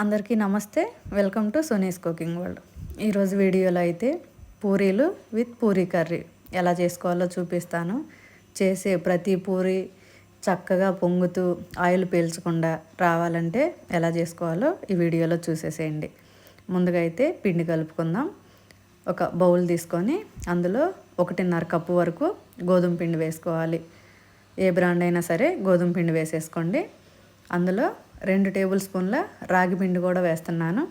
అందరికీ నమస్తే. Welcome to Sony's cooking world. ఈరోజు వీడియోలో అయితే పూరీలు విత్ పూరీ కర్రీ. ఎలా చేసుకోవాలో చూపిస్తాను. చేసే ప్రతి పూరి చక్కగా పొంగుతూ ఆయిల్ పీల్చకుండా రావాలంటే ఎలా చేసుకోవాలో ఈ వీడియోలో చూసేసేయండి. ముందుగా అయితే పిండి కలుపుకుందాం. ఒక బౌల్ తీసుకొని అందులో ఒకటిన్నర కప్పు వరకు గోధుమ పిండి వేసుకోవాలి. ఏ బ్రాండ్ అయినా సరే గోధుమ పిండి వేసేసుకోండి. అందులో రెండు టేబుల్ స్పూన్ల రాగి పిండి కూడా వేస్తున్నాను.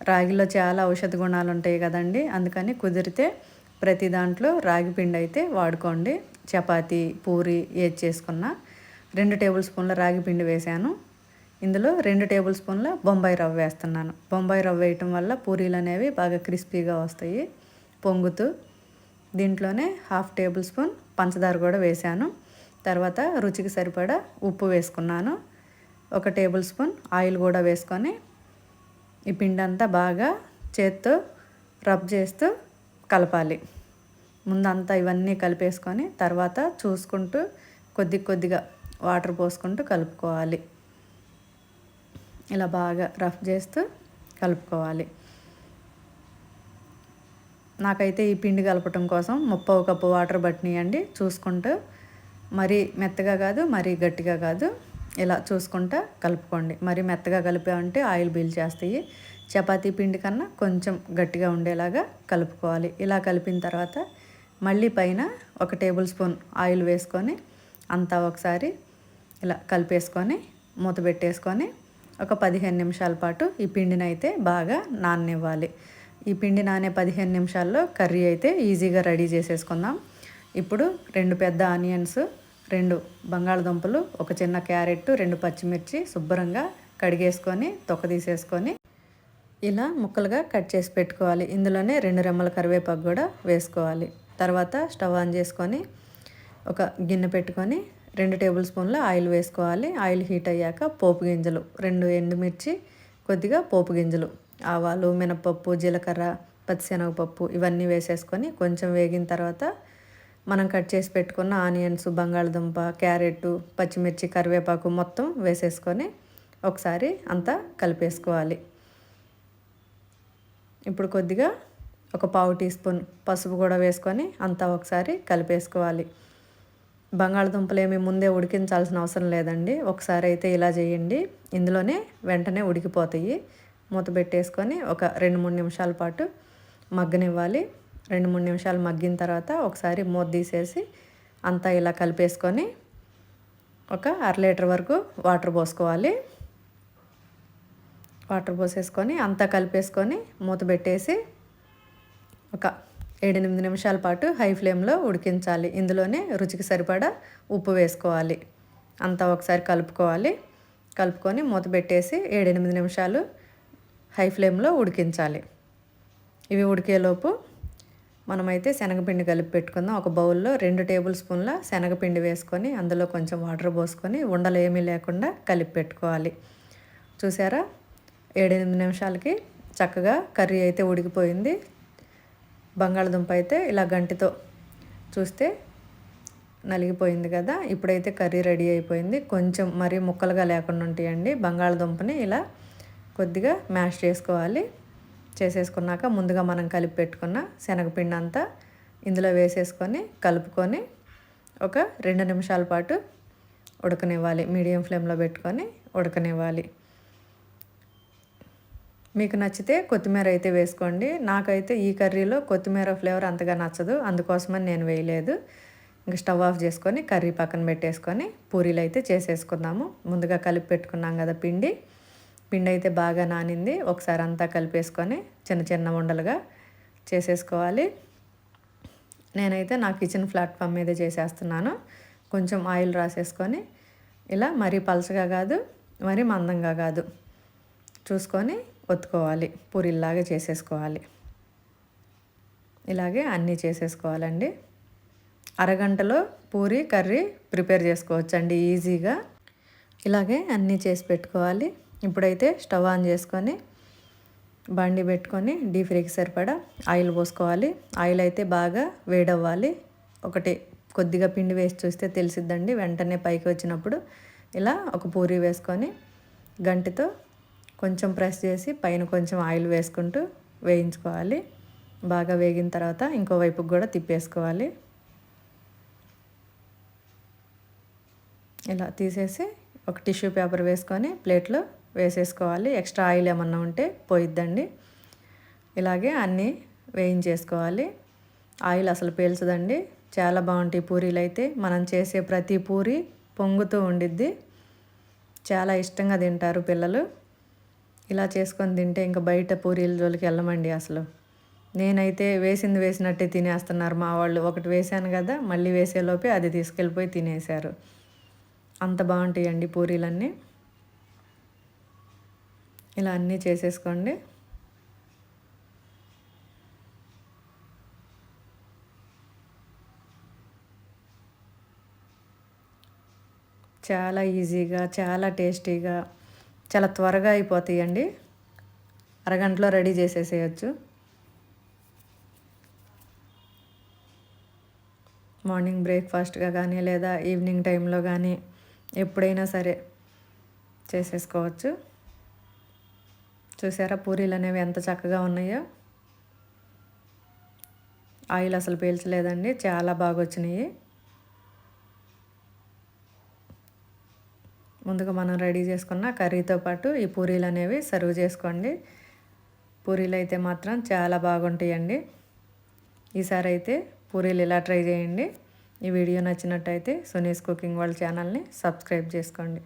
రాగిలో చాలా ఔషధ గుణాలు ఉంటాయి కదండి. అందుకని కుదిరితే ప్రతి దాంట్లో రాగి పిండి అయితే వాడుకోండి. చపాతీ పూరి ఏది చేసుకున్నా రెండు టేబుల్ స్పూన్ల రాగి పిండి వేసాను ఇందులో రెండు టేబుల్ స్పూన్ల బొంబాయి రవ్వ వేస్తున్నాను. బొంబాయి రవ్వ వేయటం వల్ల పూరీలు అనేవి బాగా క్రిస్పీగా వస్తాయి పొంగుతూ. దీంట్లోనే హాఫ్ టేబుల్ స్పూన్ పంచదార కూడా వేసాను తర్వాత రుచికి సరిపడా ఉప్పు వేసుకున్నాను. ఒక టేబుల్ స్పూన్ ఆయిల్ కూడా వేసుకొని ఈ పిండి అంతా బాగా చేత్తో రబ్ చేస్తూ కలపాలి. ముందంతా ఇవన్నీ కలిపేసుకొని తర్వాత చూసుకుంటూ కొద్ది కొద్దిగా వాటర్ పోసుకుంటూ కలుపుకోవాలి. ఇలా బాగా రఫ్ చేస్తూ కలుపుకోవాలి. నాకైతే ఈ పిండి కలపటం కోసం ముప్పై కప్పు వాటర్ పట్టినాయండి. చూసుకుంటూ మరీ మెత్తగా కాదు మరీ గట్టిగా కాదు. ఇలా చూసుకుంటా కలుపుకోండి. మరి మెత్తగా కలిపామంటే ఆయిల్ బీల్ చేస్తాయి. చపాతీ పిండి కన్నా కొంచెం గట్టిగా ఉండేలాగా కలుపుకోవాలి. ఇలా కలిపిన తర్వాత మళ్ళీ పైన ఒక టేబుల్ స్పూన్ ఆయిల్ వేసుకొని అంతా ఒకసారి ఇలా కలిపేసుకొని మూత పెట్టేసుకొని ఒక పదిహేను నిమిషాల పాటు ఈ పిండిని అయితే బాగా నాననివ్వాలి. ఈ పిండి నానే పదిహేను నిమిషాల్లో కర్రీ అయితే ఈజీగా రెడీ చేసేసుకుందాం. ఇప్పుడు రెండు పెద్ద ఆనియన్స్ రెండు బంగాళదుంపలు ఒక చిన్న క్యారెట్ రెండు పచ్చిమిర్చి శుభ్రంగా కడిగేసుకొని తొక్క తీసేసుకొని ఇలా ముక్కలుగా కట్ చేసి పెట్టుకోవాలి. ఇందులోనే రెండు రెమ్మల కరివేపాకు కూడా వేసుకోవాలి. తర్వాత స్టవ్ ఆన్ చేసుకొని ఒక గిన్నె పెట్టుకొని రెండు టేబుల్ స్పూన్ల ఆయిల్ వేసుకోవాలి. ఆయిల్ హీట్ అయ్యాక పోపు గింజలు రెండు ఎండుమిర్చి కొద్దిగా పోపు గింజలు ఆవాలు మినపప్పు జీలకర్ర పచ్చిశనగపప్పు ఇవన్నీ వేసేసుకొని కొంచెం వేగిన తర్వాత మనం కట్ చేసి పెట్టుకున్న ఆనియన్స్ బంగాళదుంప క్యారెట్ పచ్చిమిర్చి కరివేపాకు మొత్తం వేసేసుకొని ఒకసారి అంతా కలిపేసుకోవాలి. ఇప్పుడు కొద్దిగా ఒక పావు టీ స్పూన్ పసుపు కూడా వేసుకొని అంతా ఒకసారి కలిపేసుకోవాలి. బంగాళదుంపలు ఏమి ముందే ఉడికించాల్సిన అవసరం లేదండి. ఒకసారి అయితే ఇలా చేయండి. ఇందులోనే వెంటనే ఉడికిపోతాయి. మూత పెట్టేసుకొని ఒక రెండు మూడు నిమిషాల పాటు మగ్గనివ్వాలి. రెండు మూడు నిమిషాలు మగ్గిన తర్వాత ఒకసారి మూత తీసేసి అంతా ఇలా కలిపేసుకొని ఒక అర లీటర్ వరకు వాటర్ పోసుకోవాలి. వాటర్ పోసేసుకొని అంతా కలిపేసుకొని మూత పెట్టేసి ఒక ఏడెనిమిది నిమిషాల పాటు హై ఫ్లేమ్లో ఉడికించాలి. ఇందులోనే రుచికి సరిపడా ఉప్పు వేసుకోవాలి. అంతా ఒకసారి కలుపుకోవాలి. కలుపుకొని మూత పెట్టేసి ఏడెనిమిది నిమిషాలు హై ఫ్లేమ్లో ఉడికించాలి. ఇవి ఉడికేలోపు మనమైతే శనగపిండి కలిపి పెట్టుకుందాం. ఒక బౌల్లో రెండు టేబుల్ స్పూన్ల శనగపిండి వేసుకొని అందులో కొంచెం వాటర్ పోసుకొని ఉండలు ఏమీ లేకుండా కలిపి పెట్టుకోవాలి. చూసారా? ఏడెనిమిది నిమిషాలకి చక్కగా కర్రీ అయితే ఉడికిపోయింది. బంగాళదుంప అయితే ఇలా గంటితో చూస్తే నలిగిపోయింది కదా? ఇప్పుడైతే కర్రీ రెడీ అయిపోయింది. కొంచెం మరీ ముక్కలుగా లేకుండా ఉంటాయండి బంగాళదుంపని ఇలా కొద్దిగా మ్యాష్ చేసుకోవాలి. చేసేసుకున్నాక ముందుగా మనం కలిపి పెట్టుకున్న శనగపిండి అంతా ఇందులో వేసేసుకొని కలుపుకొని ఒక రెండు నిమిషాల పాటు ఉడకనివ్వాలి. మీడియం ఫ్లేమ్లో పెట్టుకొని ఉడకనివ్వాలి. మీకు నచ్చితే కొత్తిమీర అయితే వేసుకోండి. నాకైతే ఈ కర్రీలో కొత్తిమీర ఫ్లేవర్ అంతగా నచ్చదు. అందుకోసమని నేను వేయలేదు. ఇంకా స్టవ్ ఆఫ్ చేసుకొని కర్రీ పక్కన పెట్టేసుకొని పూరీలు అయితే చేసేసుకుందాము. ముందుగా కలిపి పెట్టుకున్నాం కదా పిండి. పిండి అయితే బాగా నానింది. ఒకసారి అంతా కలిపేసుకొని చిన్న చిన్న ఉండలుగా చేసేసుకోవాలి. నేనైతే నా కిచెన్ ప్లాట్ఫామ్ మీద చేసేస్తున్నాను. కొంచెం ఆయిల్ రాసేసుకొని ఇలా మరీ పలచగా కాదు మరీ మందంగా కాదు. చూసుకొని ఒత్తుకోవాలి. పూరిల్లాగా చేసేసుకోవాలి. ఇలాగే అన్నీ చేసేసుకోవాలండి. అరగంటలో పూరి కర్రీ ప్రిపేర్ చేసుకోవచ్చండి ఈజీగా. ఇలాగే అన్నీ చేసి పెట్టుకోవాలి. ఇప్పుడైతే స్టవ్ ఆన్ చేసుకొని బండి పెట్టుకొని డీ ఫ్రీకి సరిపడా ఆయిల్ పోసుకోవాలి. ఆయిల్ అయితే బాగా వేడవ్వాలి. ఒకటి కొద్దిగా పిండి వేసి చూస్తే తెలిసిద్దండి. వెంటనే పైకి వచ్చినప్పుడు ఇలా ఒక పూరి వేసుకొని గంటితో కొంచెం ప్రెస్ చేసి పైన కొంచెం ఆయిల్ వేసుకుంటూ వేయించుకోవాలి. బాగా వేగిన తర్వాత ఇంకో వైపుకి కూడా తిప్పేసుకోవాలి. ఇలా తీసేసి ఒక టిష్యూ పేపర్ వేసుకొని ప్లేట్లో వేసేసుకోవాలి. ఎక్స్ట్రా ఆయిల్ ఏమన్నా ఉంటే పోయిద్దండి. ఇలాగే అన్నీ వేయించేసుకోవాలి. ఆయిల్ అసలు పీల్చదండి. చాలా బాగుంటాయి పూరీలు అయితే మనం చేసే ప్రతి పూరి పొంగుతూ ఉండిద్ది. చాలా ఇష్టంగా తింటారు పిల్లలు. ఇలా చేసుకొని తింటే ఇంకా బయట పూరీల జోలికి వెళ్ళమండి అసలు. నేనైతే వేసింది వేసినట్టే తినేస్తున్నారు మా వాళ్ళు. ఒకటి వేసాను కదా మళ్ళీ వేసేలోపే అది తీసుకెళ్ళిపోయి తినేశారు. అంత బాగుంటాయండి పూరీలన్నీ. ఇలా అన్నీ చేసేసుకోండి. చాలా ఈజీగా చాలా టేస్టీగా చాలా త్వరగా అయిపోతాయండి. అరగంటలో రెడీ చేసేసేయచ్చు. మార్నింగ్ బ్రేక్ఫాస్ట్గా కానీ లేదా ఈవినింగ్ టైంలో కానీ ఎప్పుడైనా సరే చేసేసుకోవచ్చు. చూసారా పూరీలు అనేవి ఎంత చక్కగా ఉన్నాయో? ఆయిల్ అసలు పీల్చలేదండి చాలా బాగా వచ్చినాయి. ముందుగా మనం రెడీ చేసుకున్న కర్రీతో పాటు ఈ పూరీలు అనేవి సర్వ్ చేసుకోండి. పూరీలు అయితే మాత్రం చాలా బాగుంటాయండి. ఈసారి అయితే పూరీలు ఇలా ట్రై చేయండి. ఈ వీడియో నచ్చినట్టయితే సునీస్ కుకింగ్ వాళ్ళ ఛానల్ని సబ్స్క్రైబ్ చేసుకోండి.